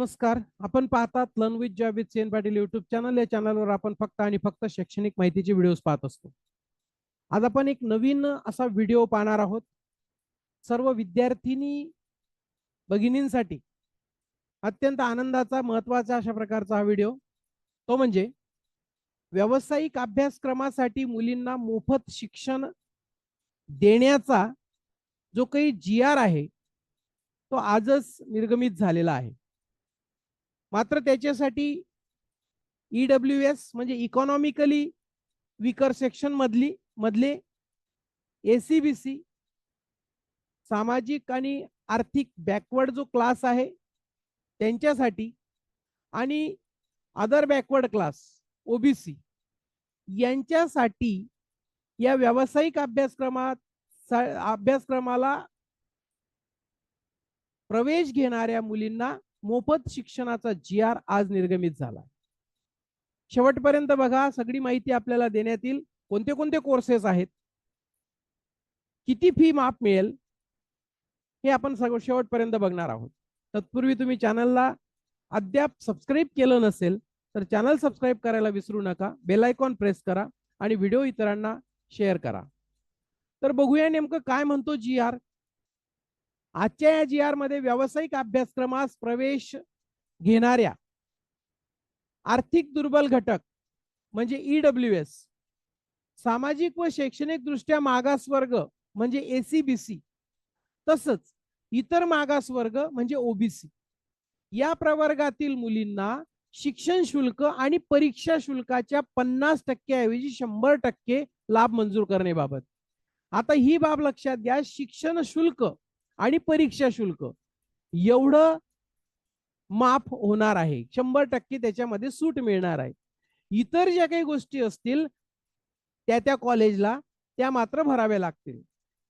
नमस्कार. आपण पाहतात learn with job with Sen Patil YouTube channel या चॅनलवर आपण फक्त आणि फक्त शैक्षणिक माहितीचे व्हिडिओज पाहत असतो. आज आपण एक नवीन असा व्हिडिओ पाहणार आहोत. सर्व विद्यार्थिनी भगिनींसाठी अत्यंत आनंदाचा महत्त्वाचा अशा प्रकारचा हा व्हिडिओ तो म्हणजे व्यावसायिक अभ्यासक्रमासाठी मुलींना मोफत शिक्षण देण्याचा जो काही जी आर आहे तो आजच निर्गमित झालेला आहे. मात्र त्याच्यासाठी ईडब्ल्यू एस म्हणजे इकॉनॉमिकली विकर सेक्शन मधली मधले एसीबीसी सामाजिक आणि आर्थिक बॅकवर्ड जो क्लास आहे त्यांच्यासाठी आणि अदर बॅकवर्ड क्लास ओबीसी यांच्यासाठी या व्यावसायिक अभ्यासक्रमात अभ्यासक्रमाला प्रवेश घेणाऱ्या मुलींना मोफत शिक्षणाचा जी आर आज निर्गमित झाला. शेवटपर्यंत बघा सगळी माहिती आपल्याला देण्यात येईल कोणते कोणते कोर्सेस आहेत? किती फी माफ मिळेल? हे आपण सगळं शेवटपर्यंत बघणार आहोत. तत्पूर्वी तुम्ही चॅनलला अद्याप सबस्क्राईब केलं नसेल तर चॅनल सबस्क्राईब करायला विसरू नका बेल आयकॉन प्रेस करा आणि व्हिडिओ इतरांना शेअर करा. तर बघूया नेमकं काय म्हणतो जी आर आजच्या या जी आरमध्ये व्यावसायिक अभ्यासक्रमास प्रवेश घेणाऱ्या आर्थिक दुर्बल घटक म्हणजे ईडब्ल्यू एस सामाजिक व शैक्षणिक दृष्ट्या मागास वर्ग म्हणजे एसीबीसी तसंच इतर मागास वर्ग म्हणजे ओबीसी या प्रवर्गातील मुलींना शिक्षण शुल्क आणि परीक्षा शुल्काच्या पन्नास टक्क्याऐवजी शंभर टक्के लाभ मंजूर करण्याबाबत. आता ही बाब लक्षात घ्या शिक्षण शुल्क आणि परीक्षा शुल्क. एवढं माफ होणार आहे. शंभर टक्के त्याच्यामध्ये सूट मिळणार आहे. इतर ज्या काही गोष्टी असतील त्या त्या कॉलेजला त्या मात्र भराव्या लागतील.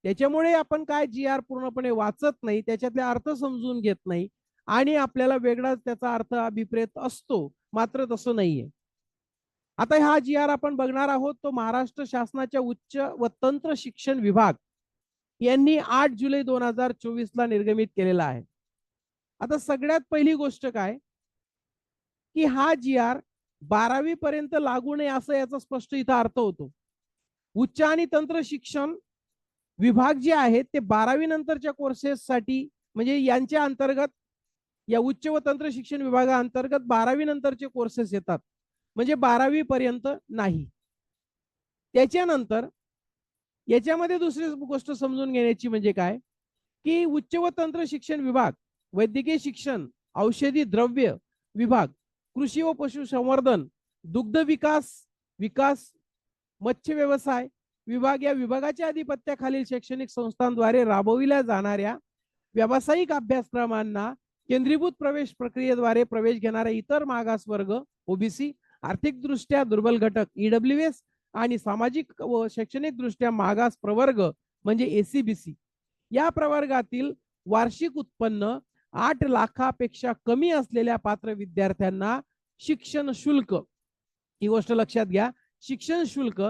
त्याच्यामुळे आपण काय जी आर पूर्णपणे वाचत नाही त्याच्यातले अर्थ समजून घेत नाही आणि आपल्याला वेगळाच त्याचा अर्थ अभिप्रेत असतो मात्र तसं नाहीये. आता हा जी आर आपण बघणार आहोत तो महाराष्ट्र शासनाच्या उच्च व तंत्र शिक्षण विभाग यांनी आठ जुलै दोन हजार चोवीस ला निर्गमित केलेला आहे. आता सगळ्यात पहिली गोष्ट काय? की हा जी आर बारावी पर्यंत लागू नये असं याचा स्पष्ट इथं अर्थ होतो. उच्च आणि तंत्र शिक्षण विभाग जे आहेत ते बारावी नंतरच्या कोर्सेस साठी म्हणजे यांच्या अंतर्गत या उच्च व तंत्र शिक्षण विभागाअंतर्गत बारावी नंतरचे कोर्सेस येतात. म्हणजे बारावी पर्यंत नाही. त्याच्यानंतर याच्यामध्ये दुसरी गोष्ट समजून घेण्याची म्हणजे काय? की उच्च व तंत्र शिक्षण विभाग वैद्यकीय शिक्षण औषधी द्रव्य विभाग कृषी व पशुसंवर्धन दुग्ध विकास विकास मत्स्य व्यवसाय विभाग या विभागाच्या अधिपत्याखालील शैक्षणिक संस्थांद्वारे राबविल्या जाणाऱ्या व्यावसायिक अभ्यासक्रमांना केंद्रीभूत प्रवेश प्रक्रियेद्वारे प्रवेश घेणाऱ्या इतर मागास वर्ग ओबीसी आर्थिकदृष्ट्या दुर्बल घटक ईडब्ल्यू एस आणि सामाजिक व शैक्षणिक दृष्ट्या मागास प्रवर्ग म्हणजे एसीबीसी या प्रवर्गातील वार्षिक उत्पन्न आठ लाखापेक्षा कमी असलेल्या पात्र विद्यार्थ्यांना शिक्षण शुल्क. ही गोष्ट लक्षात घ्या. शिक्षण शुल्क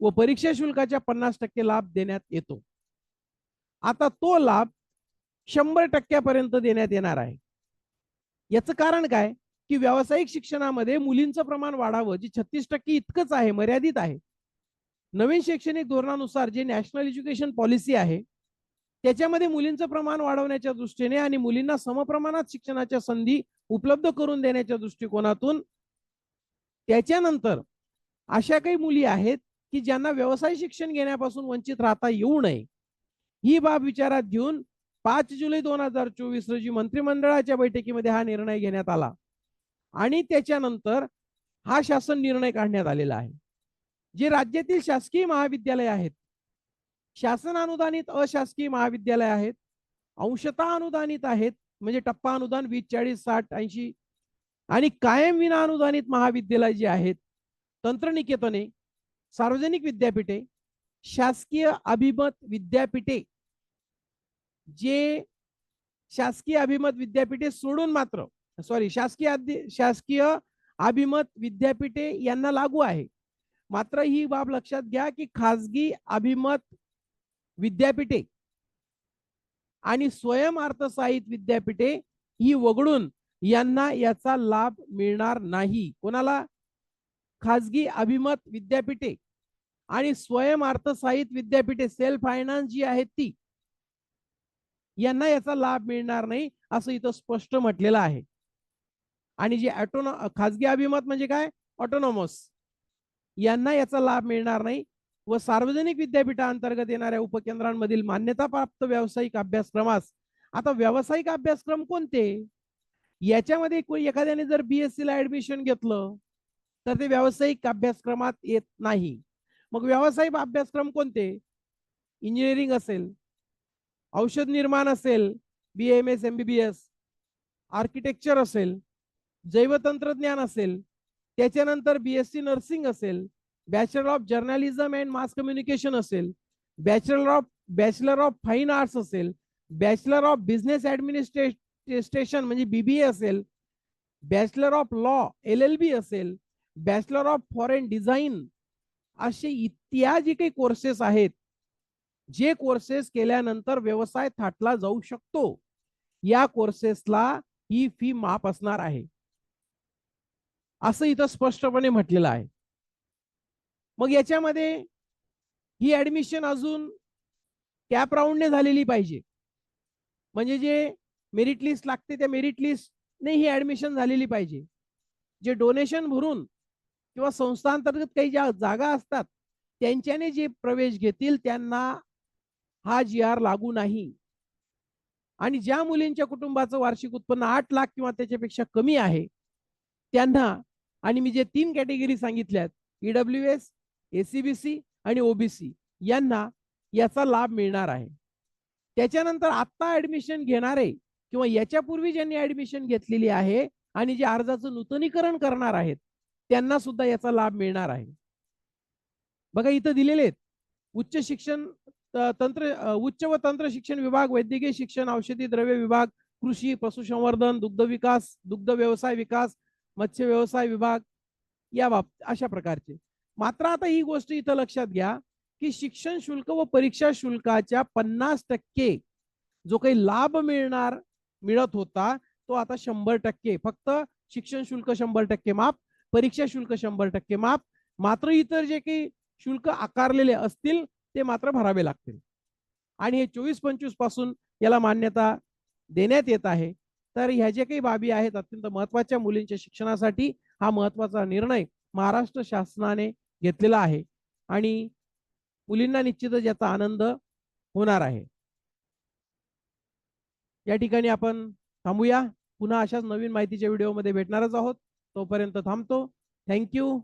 व परीक्षा शुल्काच्या पन्नास टक्के लाभ देण्यात येतो. आता तो लाभ शंभर टक्क्यापर्यंत देण्यात येणार आहे. याचं कारण काय? की व्यावसायिक शिक्षणामध्ये मुलींचं प्रमाण वाढावं जे छत्तीस टक्के इतकंच आहे मर्यादित आहे. नवीन शैक्षणिक धोरणानुसार जे नॅशनल एज्युकेशन पॉलिसी आहे त्याच्यामध्ये मुलींचं प्रमाण वाढवण्याच्या दृष्टीने आणि मुलींना समप्रमाणात शिक्षणाच्या संधी उपलब्ध करून देण्याच्या दृष्टिकोनातून त्याच्यानंतर अशा काही मुली आहेत की ज्यांना व्यवसाय शिक्षण घेण्यापासून वंचित राहता येऊ नये. ही बाब विचारात घेऊन पाच जुलै दोन हजार चोवीस रोजी मंत्रिमंडळाच्या बैठकीमध्ये हा निर्णय घेण्यात आला. आणि त्याच्यानंतर हा शासन निर्णय काढण्यात आलेला आहे. जे राज्यातील शासकीय महाविद्यालय आहेत शासन अनुदानित अशासकीय महाविद्यालय आहेत अंशता अनुदानित आहेत म्हणजे टप्पा अनुदान वीस चाळीस साठ ऐंशी आणि कायम विना अनुदानित महाविद्यालय जे आहेत तंत्रनिकेतने सार्वजनिक विद्यापीठे शासकीय अभिमत विद्यापीठे जे शासकीय अभिमत विद्यापीठे सोडून मात्र सॉरी शासकीय शासकीय अभिमत विद्यापीठे यांना लागू आहे. मात्र ही बाब लक्षात घ्या की खासगी अभिमत विद्यापीठे आणि स्वयं अर्थसाहित विद्यापीठे ही वगळून यांना याचा लाभ मिळणार नाही. कोणाला? खाजगी अभिमत विद्यापीठे आणि स्वयं अर्थसाहित विद्यापीठे सेल्फ फायनान्स जी आहेत ती यांना याचा लाभ मिळणार नाही असं इथं स्पष्ट म्हटलेलं आहे. आणि जे ऑटोनो खाजगी अभिमत म्हणजे काय? ऑटोनॉमस यांना याचा लाभ मिळणार नाही व सार्वजनिक विद्यापीठाअंतर्गत येणाऱ्या उपकेंद्रांमधील मान्यताप्राप्त व्यावसायिक अभ्यासक्रमास आता व्यावसायिक अभ्यासक्रम कोणते? याच्यामध्ये एखाद्याने जर बीएससी ला ऍडमिशन घेतलं तर ते व्यावसायिक अभ्यासक्रमात येत नाही. मग व्यावसायिक अभ्यासक्रम कोणते? इंजिनिअरिंग असेल औषध निर्माण असेल B M S M B B S architecture असेल जैवतंत्रज्ञान असेल त्याच्यानंतर बी एस सी नर्सिंग असेल bachelor of journalism and mass communication असेल bachelor of bachelor of fine arts असेल बॅचलर ऑफ बिझनेस ऍडमिनिस्ट्रेशन म्हणजे बीबीए असेल bachelor of law L L B असेल बॅचलर ऑफ फॉरेन डिझाईन असे इत्यादी काही courses आहेत जे कोर्सेस केल्यानंतर व्यवसाय थाटला जाऊ शकतो या कोर्सेसला ही फी माफ असणार आहे. असं इथं स्पष्टपणे म्हटलेलं आहे. मग याच्यामध्ये ही ऍडमिशन अजून कॅप राऊंडने झालेली पाहिजे. म्हणजे जे मेरिट लिस्ट लागते त्या मेरिट लिस्टने ही ऍडमिशन झालेली पाहिजे. जे डोनेशन भरून किंवा संस्थांतर्गत काही ज्या जागा असतात त्यांच्याने जे प्रवेश घेतील त्यांना हा जी आर लागू नाही. आणि ज्या मुलींच्या कुटुंबाचं वार्षिक उत्पन्न आठ लाख किंवा त्याच्यापेक्षा कमी आहे त्यांना आणि मी जे तीन कॅटेगरी सांगितल्यात E W S S E B C आणि ओबीसी यांना याचा लाभ मिळणार आहे. त्याच्यानंतर आत्ता ऍडमिशन घेणारे किंवा याच्यापूर्वी ज्यांनी ऍडमिशन घेतलेली आहे आणि जे अर्जाचं नूतनीकरण करणार आहेत त्यांना सुद्धा याचा लाभ मिळणार आहे. बघा इथं दिलेले आहेत. उच्च शिक्षण तंत्र उच्च व तंत्र शिक्षण विभाग वैद्यकीय शिक्षण औषधी द्रव्य विभाग कृषी पशुसंवर्धन दुग्ध विकास दुग्ध व्यवसाय विकास मत्स्य व्यवसाय विभाग या बाब अशा प्रकारचे. मात्र आता ही गोष्ट इथं लक्षात घ्या की शिक्षण शुल्क व परीक्षा शुल्काच्या पन्नास टक्के जो काही लाभ मिळणार मिळत होता तो आता शंभर टक्के. फक्त शिक्षण शुल्क शंभर टक्के माफ परीक्षा शुल्क शंभर टक्के माफ मात्र इतर जे काही शुल्क आकारलेले असतील ते मात्र भरावे लागतील. आणि हे चोवीस पंचवीसपासून याला मान्यता देण्यात येत आहे. तर ह्या ज्या काही बाबी आहेत अत्यंत महत्त्वाच्या मुलींच्या शिक्षणासाठी हा महत्त्वाचा निर्णय महाराष्ट्र शासनाने घेतलेला आहे. आणि मुलींना निश्चितच याचा आनंद होणार आहे. या ठिकाणी आपण थांबूया. पुन्हा अशाच नवीन माहितीच्या व्हिडिओमध्ये भेटणारच आहोत. तोपर्यंत थांबतो. थँक्यू.